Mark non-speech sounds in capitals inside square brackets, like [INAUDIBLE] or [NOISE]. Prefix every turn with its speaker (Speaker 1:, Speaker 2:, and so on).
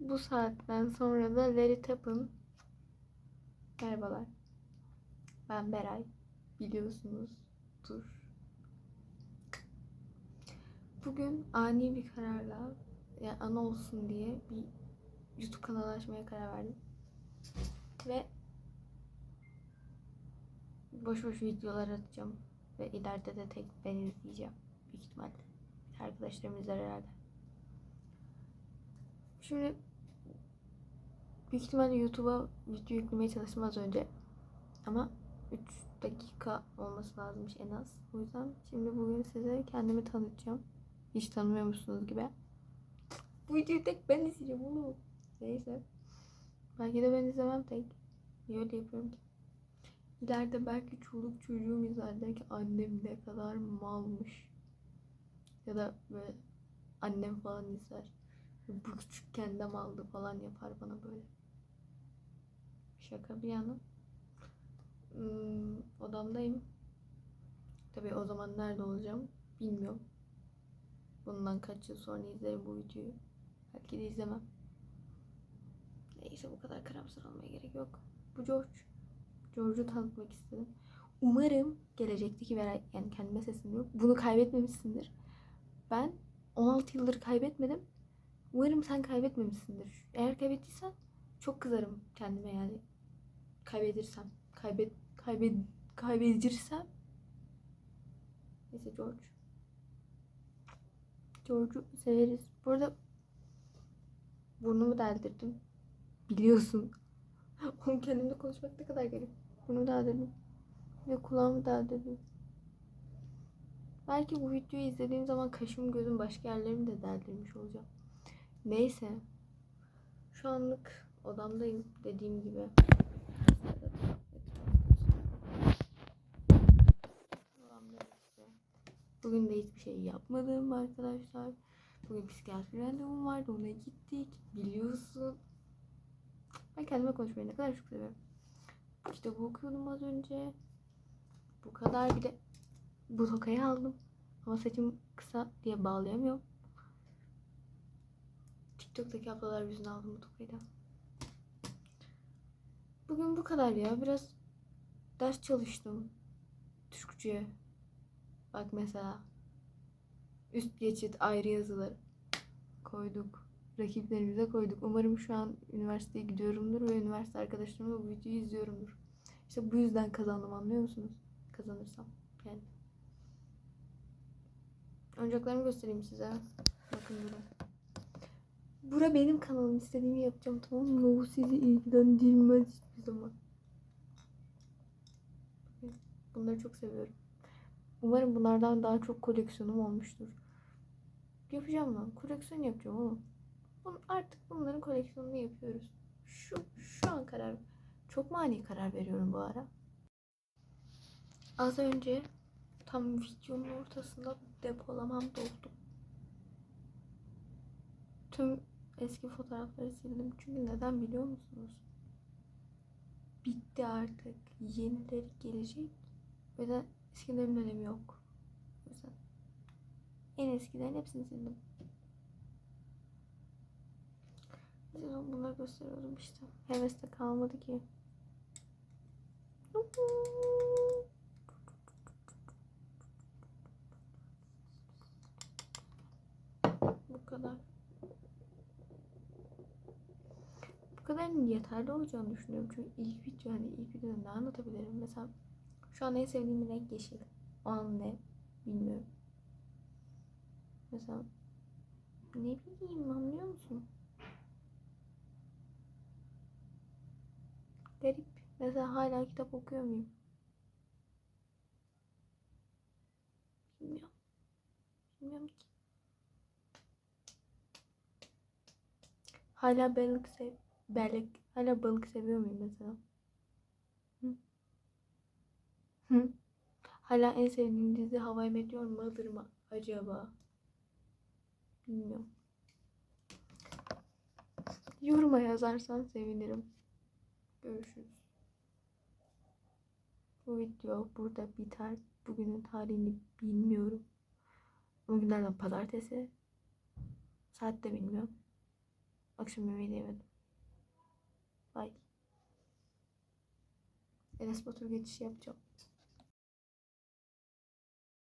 Speaker 1: Bu saatten sonra da It Happen. Merhabalar. Ben Beray. Biliyorsunuz. Dur. Bugün ani bir kararla yani ana olsun diye bir YouTube kanalı açmaya karar verdim. Ve boş boş videolar atacağım. Ve ileride de tek ben izleyeceğim. Büyük ihtimalle. Arkadaşlarım izler herhalde. Şimdi büyük ihtimalle YouTube'a video yüklemeye çalıştım az önce. Ama 3 dakika olması lazımmış en az. O yüzden şimdi bugün size kendimi tanıtacağım. Hiç tanımıyor musunuz gibi. Bu videoyu tek ben izleyeceğim oğlum. Neyse. Belki de ben izlemem tek. Niye öyle yapıyorum ki? İleride belki çoluk çocuğum izler der ki annem ne kadar malmış. Ya da böyle annem falan izler. Bu küçükken de maldı falan yapar bana böyle. Şaka bir yana. Hmm, odamdayım. Tabii o zaman nerede olacağım bilmiyorum. Bundan kaç yıl sonra izlerim bu videoyu. Belki de izlemem. Neyse bu kadar karamsar olmaya gerek yok. Bu George. George'u tanıtmak istedim. Umarım gelecekteki Veray, yani kendime sesleniyorum. Bunu kaybetmemişsindir. Ben 16 yıldır kaybetmedim. Umarım sen kaybetmemişsindir. Eğer kaybettiysen çok kızarım kendime yani. Kaybedirsem, kaybet kaybed kaybedirsem. Neyse George. George'u severiz. Bu arada burnumu deldirdim. Biliyorsun. [LAUGHS] Oğlum kendimle konuşmak ne kadar garip. Burnumu deldirdim. Ve kulağımı deldirdim. Belki bu videoyu izlediğim zaman kaşım gözüm başka yerlerimi de deldirmiş olacağım. Neyse. Şu anlık odamdayım dediğim gibi. İşte. Bugün de hiçbir şey yapmadım arkadaşlar. Bugün psikiyatri randevum vardı ona gittik. Biliyorsun. Ben kendime konuşmayı ne kadar çok seviyorum. Bu kitabı okuyordum az önce. Bu kadar bir de bu tokayı aldım. Ama saçım kısa diye bağlayamıyorum. TikTok'taki ablalar yüzünden aldım bu tokayı. Bugün bu kadar ya. Biraz ders çalıştım. Türkçe. Bak mesela. Üst geçit ayrı yazıları koyduk. Rakiplerimize koyduk. Umarım şu an üniversiteye gidiyorumdur ve üniversite arkadaşlarımla bu videoyu izliyorumdur. İşte bu yüzden kazandım anlıyor musunuz? Kazanırsam yani. Oyuncaklarımı göstereyim size. Bakın bura. Bura benim kanalım. İstediğimi yapacağım tamam mı? Bu sizi ilgilendirmez hiçbir zaman. Bunları çok seviyorum. Umarım bunlardan daha çok koleksiyonum olmuştur. Yapacağım lan. Koleksiyon yapacağım oğlum. Bun- Artık bunların koleksiyonunu yapıyoruz. Şu, şu an karar. Çok mani karar veriyorum bu ara. Az önce tam videonun ortasında depolamam doldu. Tüm eski fotoğrafları sildim. Çünkü neden biliyor musunuz? Bitti artık. Yenileri gelecek. Ve de eskilerin önemi yok. O yüzden en eskilerin hepsini sildim. Size bunları gösteriyordum işte. Heveste kalmadı ki. Bu kadar. Bu yeterli olacağını düşünüyorum. Çünkü ilk video hani ilk videoda ne anlatabilirim? Mesela şu an en sevdiğim renk yeşil. O an ne? Bilmiyorum. Mesela ne bileyim anlıyor musun? Garip. Mesela hala kitap okuyor muyum? Bilmiyorum. Bilmiyorum ki. Hala balık sev balık hala balık seviyor muyum mesela? Hı? Hı? Hala en sevdiğim dizi Hawaii Meteor Mother mı acaba? Bilmiyorum. Yoruma yazarsan sevinirim. Görüşürüz. Bu video burada biter. Bugünün tarihini bilmiyorum. Bugünlerden pazartesi. Saat de bilmiyorum. Akşam yemeği yemedim. Bye. Enes Batur geçişi yapacağım.